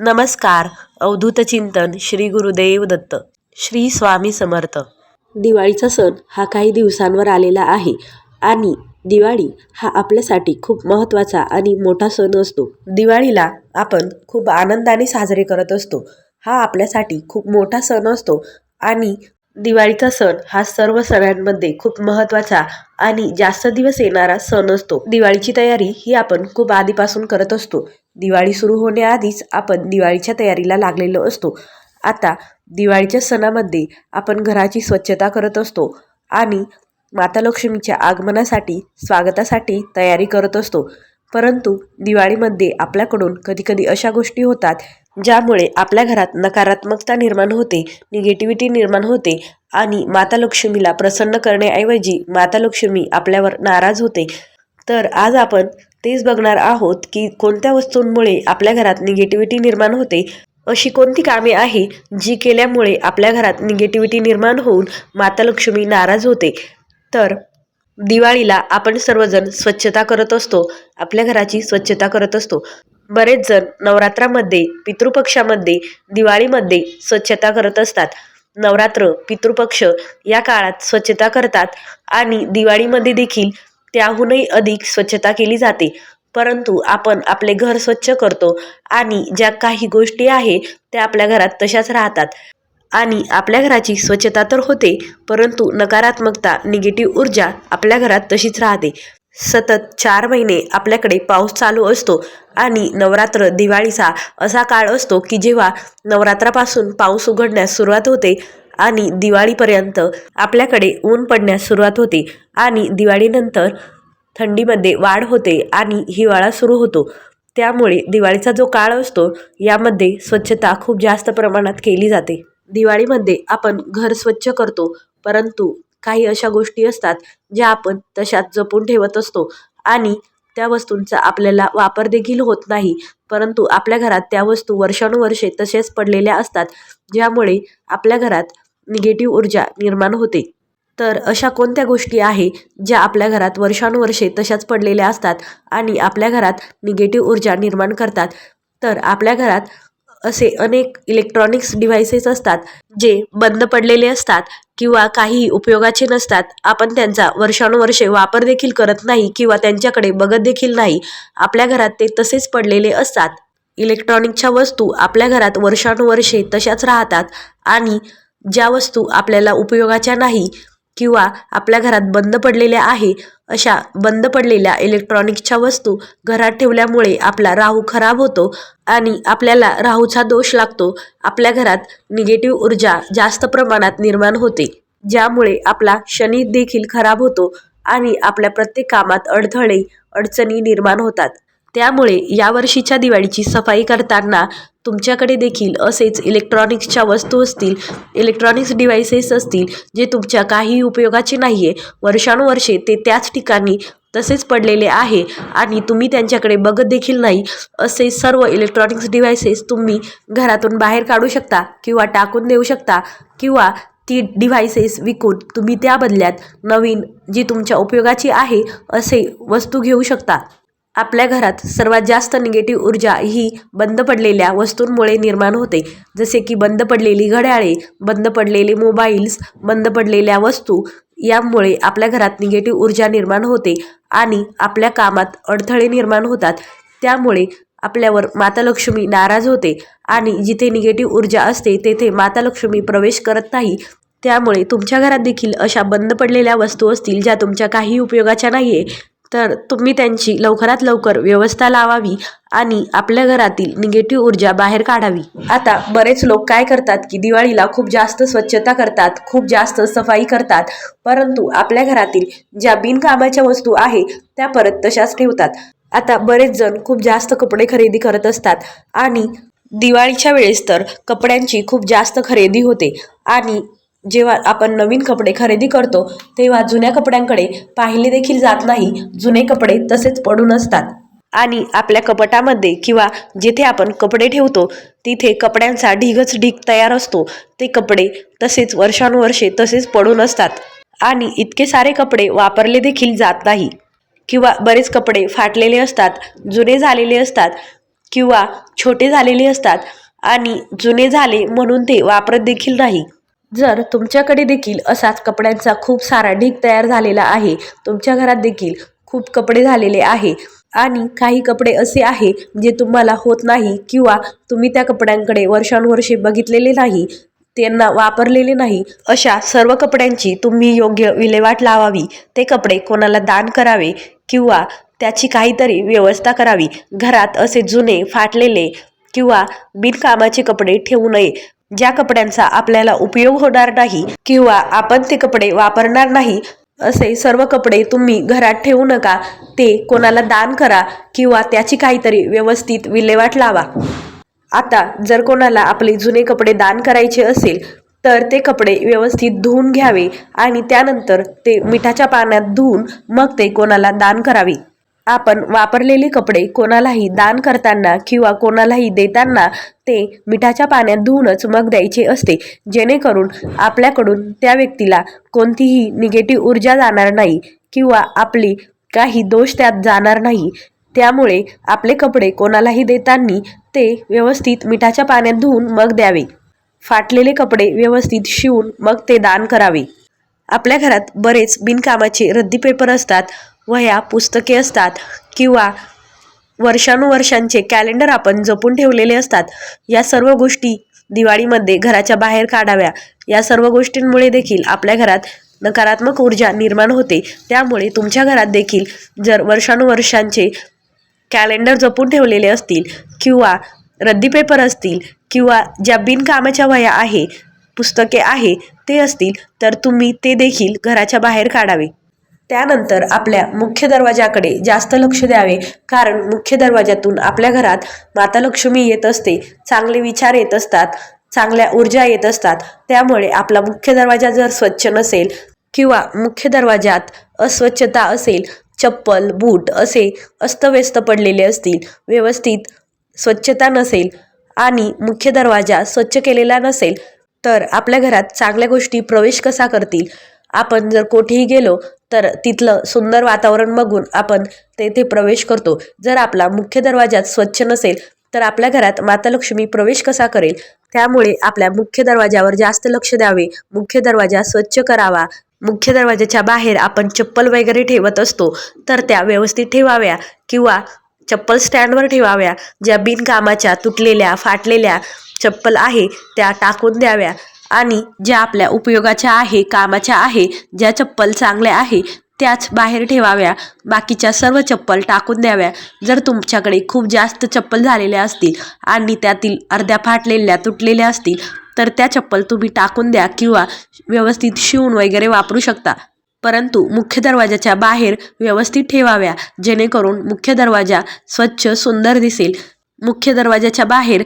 नमस्कार अवधूत चिंतन श्री गुरुदेव दत्त श्री स्वामी समर्थ. दिवाळीचा सण हा काही दिवसांवर आलेला आहे आणि दिवाळी हा आपल्यासाठी खूप महत्त्वाचा आणि मोठा सण असतो. दिवाळीला आपण खूप आनंदाने साजरे करत असतो. हा आपल्यासाठी खूप मोठा सण असतो आणि दिवाळीचा सण हा सर्व सणांमध्ये खूप महत्त्वाचा आणि जास्त दिवस येणारा सण असतो. दिवाळीची तयारी ही आपण खूप आधीपासून करत असतो. दिवाळी सुरू होण्याआधीच आपण दिवाळीच्या तयारीला लागलेलो असतो. आता दिवाळीच्या सणामध्ये आपण घराची स्वच्छता करत असतो आणि माता लक्ष्मीच्या आगमनासाठी स्वागतासाठी तयारी करत असतो. परंतु दिवाळीमध्ये आपल्याकडून कधीकधी अशा गोष्टी होतात ज्यामुळे आपल्या घरात नकारात्मकता निर्माण होते निगेटिव्हिटी निर्माण होते आणि माता लक्ष्मीला प्रसन्न करण्याऐवजी माता लक्ष्मी आपल्यावर नाराज होते. तर आज आपण तेच बघणार आहोत की कोणत्या वस्तूंमुळे आपल्या घरात निगेटिव्हिटी निर्माण होते अशी कोणती कामे आहे जी केल्यामुळे आपल्या घरात निगेटिव्हिटी निर्माण होऊन माता लक्ष्मी नाराज होते? तर दिवाळीला आपण सर्वजण स्वच्छता करत असतो आपल्या घराची स्वच्छता करत असतो. बरेच जण नवरात्रामध्ये पितृपक्षामध्ये दिवाळीमध्ये स्वच्छता करत असतात. नवरात्र पितृपक्ष या काळात स्वच्छता करतात आणि दिवाळीमध्ये देखील त्याहूनही अधिक स्वच्छता केली जाते. परंतु आपण आपले घर स्वच्छ करतो आणि ज्या काही गोष्टी आहे त्या आपल्या घरात तशाच राहतात. आणि आपल्या घराची स्वच्छता तर होते परंतु नकारात्मकता निगेटिव्ह ऊर्जा आपल्या घरात तशीच राहते. सतत चार महिने आपल्याकडे पाऊस चालू असतो आणि नवरात्र दिवाळीचा असा काळ असतो की जेव्हा नवरात्रापासून पाऊस उघडण्यास सुरुवात होते आणि दिवाळीपर्यंत आपल्याकडे ऊन पडण्यास सुरुवात होते आणि दिवाळीनंतर थंडीमध्ये वाढ होते आणि हिवाळा सुरू होतो. त्यामुळे दिवाळीचा जो काळ असतो यामध्ये स्वच्छता खूप जास्त प्रमाणात केली जाते. दिवाळीमध्ये आपण घर स्वच्छ करतो परंतु काही अशा गोष्टी असतात ज्या आपण तशाच जपून ठेवत असतो आणि त्या वस्तूंचा आपल्याला वापर देखील होत नाही परंतु आपल्या घरात त्या वस्तू वर्षानुवर्षे तसेच पडलेल्या असतात ज्यामुळे आपल्या घरात निगेटिव्ह ऊर्जा निर्माण होते. तर अशा कोणत्या गोष्टी आहे ज्या आपल्या घरात वर्षानुवर्षे तशाच पडलेल्या असतात आणि आपल्या घरात निगेटिव्ह ऊर्जा निर्माण करतात? तर आपल्या घरात असे अनेक इलेक्ट्रॉनिक्स डिव्हायसेस असतात जे बंद पडलेले असतात किंवा काही उपयोगाचे नसतात. आपण त्यांचा वर्षानुवर्षे वापर देखील करत नाही किंवा त्यांच्याकडे बघत देखील नाही. आपल्या घरात ते तसेच पडलेले असतात. इलेक्ट्रॉनिकच्या वस्तू आपल्या घरात वर्षानुवर्षे तशाच राहतात आणि ज्या वस्तू आपल्याला उपयोगाच्या नाही किंवा आपल्या घरात बंद पडलेल्या आहे अशा बंद पडलेल्या इलेक्ट्रॉनिक्सच्या वस्तू घरात ठेवल्यामुळे आपला राहू खराब होतो आणि आपल्याला राहूचा दोष लागतो. आपल्या घरात निगेटिव्ह ऊर्जा जास्त प्रमाणात निर्माण होते ज्यामुळे आपला शनी देखील खराब होतो आणि आपल्या प्रत्येक कामात अडथळे अडचणी निर्माण होतात. त्यामुळे यावर्षीच्या दिवाळीची सफाई करताना तुमच्याकडे देखील असेच इलेक्ट्रॉनिक्सच्या वस्तू असतील इलेक्ट्रॉनिक्स डिव्हायसेस असतील जे तुमच्या काही उपयोगाचे नाही आहे वर्षानुवर्षे ते त्याच ठिकाणी तसेच पडलेले आहे आणि तुम्ही त्यांच्याकडे बघत देखील नाही असे सर्व इलेक्ट्रॉनिक्स डिव्हायसेस तुम्ही घरातून बाहेर काढू शकता किंवा टाकून देऊ शकता किंवा ती डिव्हायसेस विकून तुम्ही त्या बदल्यात नवीन जी तुमच्या उपयोगाची आहे असे वस्तू घेऊ शकता. आपल्या घरात सर्वात जास्त निगेटिव्ह ऊर्जा ही बंद पडलेल्या वस्तूंमुळे निर्माण होते. जसे की बंद पडलेली घड्याळे बंद पडलेले मोबाईल्स बंद पडलेल्या वस्तू यामुळे आपल्या घरात निगेटिव्ह ऊर्जा निर्माण होते आणि आपल्या कामात अडथळे निर्माण होतात. त्यामुळे आपल्यावर माता लक्ष्मी नाराज होते आणि जिथे निगेटिव्ह ऊर्जा असते तेथे माता लक्ष्मी प्रवेश करत नाही. त्यामुळे तुमच्या घरात देखील अशा बंद पडलेल्या वस्तू असतील ज्या तुमच्या काही उपयोगाच्या नाही आहे तर तुम्ही त्यांची लवकरात लवकर व्यवस्था लावावी आणि आपल्या घरातील निगेटिव्ह ऊर्जा बाहेर काढावी. आता बरेच लोक काय करतात की दिवाळीला खूप जास्त स्वच्छता करतात खूप जास्त सफाई करतात परंतु आपल्या घरातील ज्या बिनकामाच्या वस्तू आहे त्या परत तशाच ठेवतात. आता बरेच जण खूप जास्त कपडे खरेदी करत असतात आणि दिवाळीच्या वेळेस तर कपड्यांची खूप जास्त खरेदी होते आणि जेव्हा आपण नवीन कपडे खरेदी करतो तेव्हा जुन्या कपड्यांकडे पाहिले देखील जात नाही. जुने कपडे तसेच पडून असतात आणि आपल्या कपटामध्ये किंवा जिथे आपण कपडे ठेवतो तिथे कपड्यांचा ढिगच ढीग तयार असतो. ते कपडे तसेच वर्षानुवर्षे तसेच पडून असतात आणि इतके सारे कपडे वापरले देखील जात नाही. किंवा बरेच कपडे फाटलेले असतात जुने झालेले असतात किंवा छोटे झालेले असतात. आणि जुने झाले म्हणून ते वापरत देखील नाही. जर तुमच्याकडे देखील असाच कपड्यांचा खूप सारा ढीग तयार झालेला आहे तुमच्या घरात देखील खूप कपडे झालेले आहे आणि काही कपडे असे आहे जे तुम्हाला होत नाही किंवा तुम्ही त्या कपड्यांकडे वर्षानुवर्षे बघितलेले नाही त्यांना वापरलेले नाही अशा सर्व कपड्यांची तुम्ही योग्य विल्हेवाट लावावी. ते कपडे कोणाला दान करावे किंवा त्याची काहीतरी व्यवस्था करावी. घरात असे जुने फाटलेले किंवा बिनकामाचे कपडे ठेवू नये. ज्या कपड्यांचा आपल्याला उपयोग होणार नाही किंवा आपण ते कपडे वापरणार नाही असे सर्व कपडे तुम्ही घरात ठेवू नका. ते कोणाला दान करा किंवा त्याची काहीतरी व्यवस्थित विल्हेवाट लावा. आता जर कोणाला आपले जुने कपडे दान करायचे असेल तर ते कपडे व्यवस्थित धुवून घ्यावे आणि त्यानंतर ते मिठाच्या पाण्यात धुवून मग ते कोणाला दान करावे. आपण वापरलेले कपडे कोणालाही दान करताना किंवा कोणालाही देताना ते मिठाच्या पाण्यात धुवूनच मग द्यायचे असते. जेणेकरून आपल्याकडून त्या व्यक्तीला कोणतीही निगेटिव्ह ऊर्जा जाणार नाही किंवा आपली काही दोष त्यात जाणार नाही. त्यामुळे आपले कपडे कोणालाही देताना ते व्यवस्थित मिठाच्या पाण्यात धुवून मग द्यावे. फाटलेले कपडे व्यवस्थित शिवून मग ते दान करावे. आपल्या घरात बरेच बिनकामाचे रद्दी पेपर असतात. वह्या पुस्तके असतात किंवा वर्षानुवर्षांचे कॅलेंडर आपण जपून ठेवलेले असतात. या सर्व गोष्टी दिवाळीमध्ये घराच्या बाहेर काढाव्या. या सर्व गोष्टींमुळे देखील आपल्या घरात नकारात्मक ऊर्जा निर्माण होते. त्यामुळे तुमच्या घरात देखील जर वर्षानुवर्षांचे कॅलेंडर जपून ठेवलेले असतील किंवा रद्दी पेपर असतील किंवा ज्या बिनकामाच्या वया आहे पुस्तके आहे ते असतील तर तुम्ही ते देखील घराच्या बाहेर काढावे. त्यानंतर आपल्या मुख्य दरवाजाकडे जास्त लक्ष द्यावे कारण मुख्य दरवाजातून आपल्या घरात माता लक्ष्मी येत असते चांगले विचार येत असतात चांगल्या ऊर्जा येत असतात. त्यामुळे आपला मुख्य दरवाजा जर स्वच्छ नसेल किंवा मुख्य दरवाजात अस्वच्छता असेल चप्पल बूट असे अस्तव्यस्त पडलेले असतील व्यवस्थित स्वच्छता नसेल आणि मुख्य दरवाजा स्वच्छ केलेला नसेल तर आपल्या घरात चांगल्या गोष्टी प्रवेश कसा करतील? आपण जर कोठेही गेलो तर तिथलं सुंदर वातावरण बघून आपण तेथे प्रवेश करतो. जर आपला मुख्य दरवाजात स्वच्छ नसेल तर आपल्या घरात माता लक्ष्मी प्रवेश कसा करेल? त्यामुळे आपल्या मुख्य दरवाजावर जास्त लक्ष द्यावे. मुख्य दरवाजा स्वच्छ करावा. मुख्य दरवाजाच्या बाहेर आपण चप्पल वगैरे ठेवत असतो तर त्या व्यवस्थित ठेवाव्या किंवा चप्पल स्टँडवर ठेवाव्या. ज्या बिनकामाच्या तुटलेल्या फाटलेल्या चप्पल आहे त्या टाकून द्याव्या. आणि ज्या आपल्या उपयोगाच्या आहे कामाच्या आहे ज्या चप्पल चांगल्या आहे त्याच बाहेर ठेवाव्या. बाकीच्या सर्व चप्पल टाकून द्याव्या. जर तुमच्याकडे खूप जास्त चप्पल झालेल्या असतील आणि त्यातील अर्ध्या फाटलेल्या तुटलेल्या असतील तर त्या चप्पल तुम्ही टाकून द्या किंवा व्यवस्थित शिवून वगैरे वापरू शकता. परंतु मुख्य दरवाजाच्या बाहेर व्यवस्थित ठेवाव्या. जेणेकरून मुख्य दरवाजा स्वच्छ सुंदर दिसेल. मुख्य दरवाजाच्या बाहेर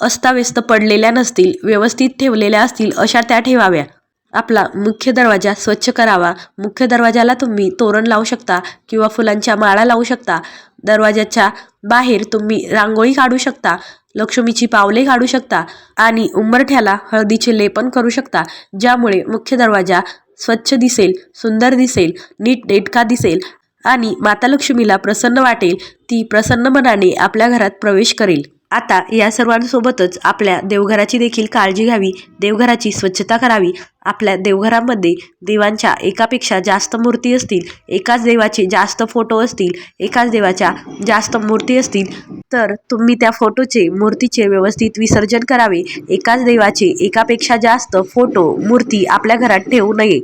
अस्ताव्यस्त पडलेल्या नसतील व्यवस्थित ठेवलेल्या असतील अशा त्या ठेवाव्या. आपला मुख्य दरवाजा स्वच्छ करावा. मुख्य दरवाजाला तुम्ही तोरण लावू शकता किंवा फुलांच्या माळा लावू शकता. दरवाजाच्या बाहेर तुम्ही रांगोळी काढू शकता लक्ष्मीची पावले काढू शकता आणि उंबरठ्याला हळदीचे लेपन करू शकता ज्यामुळे मुख्य दरवाजा स्वच्छ दिसेल सुंदर दिसेल नीट नेटका दिसेल आणि माता लक्ष्मीला प्रसन्न वाटेल. ती प्रसन्न मनाने आपल्या घरात प्रवेश करेल. आता या सर्वांसोबतच आपल्या देवघराची देखील काळजी घ्यावी देवघराची स्वच्छता करावी. आपल्या देवघरामध्ये देवांच्या एकापेक्षा जास्त मूर्ती असतील एकाच देवाचे जास्त फोटो असतील एकाच देवाच्या जास्त मूर्ती असतील तर तुम्ही त्या फोटोचे मूर्तीचे व्यवस्थित विसर्जन करावे. एकाच देवाचे एकापेक्षा जास्त फोटो मूर्ती आपल्या घरात ठेवू नये.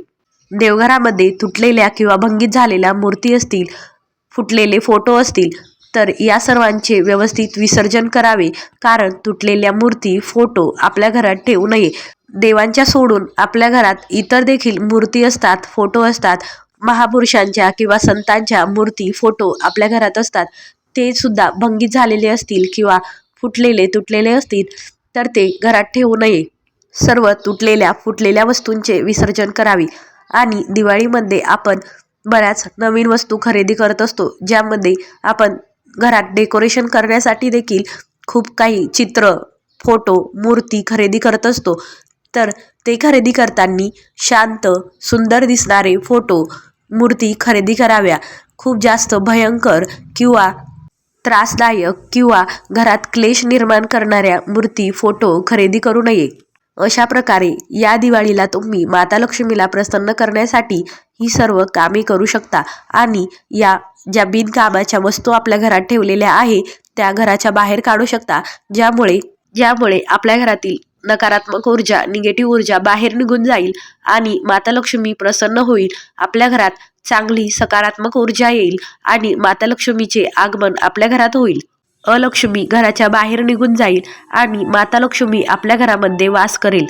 देवघरामध्ये तुटलेल्या किंवा भंगीत झालेल्या मूर्ती असतील फुटलेले फोटो असतील तर या सर्वांचे व्यवस्थित विसर्जन करावे कारण तुटलेल्या मूर्ती फोटो आपल्या घरात ठेवू नये. देवांच्या सोडून आपल्या घरात इतर देखील मूर्ती असतात फोटो असतात. महापुरुषांच्या किंवा संतांच्या मूर्ती फोटो आपल्या घरात असतात. ते सुद्धा भंगीत झालेले असतील किंवा फुटलेले तुटलेले असतील तर ते घरात ठेवू नये. सर्व तुटलेल्या फुटलेल्या वस्तूंचे विसर्जन करावे. आणि दिवाळीमध्ये आपण बऱ्याच नवीन वस्तू खरेदी करत असतो ज्यामध्ये आपण घरात डेकोरेशन करण्यासाठी देखील खूप काही चित्र फोटो मूर्ती खरेदी करत असतो. तर ते खरेदी करताना शांत सुंदर दिसणारे फोटो मूर्ती खरेदी कराव्या. खूप जास्त भयंकर किंवा त्रासदायक किंवा घरात क्लेश निर्माण करणाऱ्या मूर्ती फोटो खरेदी करू नये. अशा प्रकारे या दिवाळीला तुम्ही माता लक्ष्मीला प्रसन्न करण्यासाठी ही सर्व कामे करू शकता. आणि या ज्या बिनकामाच्या वस्तू आपल्या घरात ठेवलेल्या आहे त्या घराच्या बाहेर काढू शकता. ज्यामुळे ज्यामुळे आपल्या घरातील नकारात्मक ऊर्जा निगेटिव्ह ऊर्जा बाहेर निघून जाईल आणि माता लक्ष्मी प्रसन्न होईल. आपल्या घरात चांगली सकारात्मक ऊर्जा येईल आणि माता लक्ष्मीचे आगमन आपल्या घरात होईल. अलक्ष्मी घराच्या बाहेर निघून जाईल आणि माता लक्ष्मी आपल्या घरामध्ये वास करेल.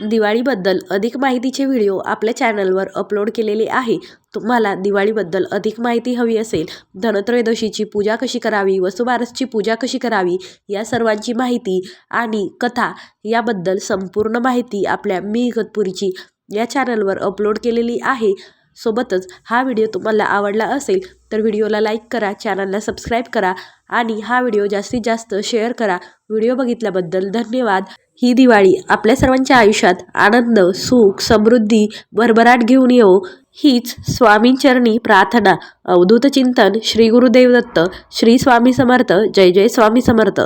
दिवाळीबद्दल अधिक माहितीचे व्हिडिओ आपल्या चॅनलवर अपलोड केलेले आहे. तुम्हाला दिवाळीबद्दल अधिक माहिती हवी असेल धनत्रयोदशीची पूजा कशी करावी वसुबारसची पूजा कशी करावी या सर्वांची माहिती आणि कथा याबद्दल संपूर्ण माहिती आपल्या मी इगतपुरीची या चॅनलवर अपलोड केलेली आहे. सोबतच हा व्हिडिओ तुम्हाला आवडला असेल तर व्हिडिओला लाईक करा चॅनलला सबस्क्राईब करा आणि हा व्हिडिओ जास्तीत जास्त शेअर करा. व्हिडिओ बघितल्याबद्दल धन्यवाद. ही दिवाळी आपल्या सर्वांच्या आयुष्यात आनंद सुख समृद्धी भरभराट घेऊन येऊ हीच स्वामींचरणी प्रार्थना. अवधूत चिंतन श्री गुरुदेव दत्त. श्री स्वामी समर्थ. जय जय स्वामी समर्थ.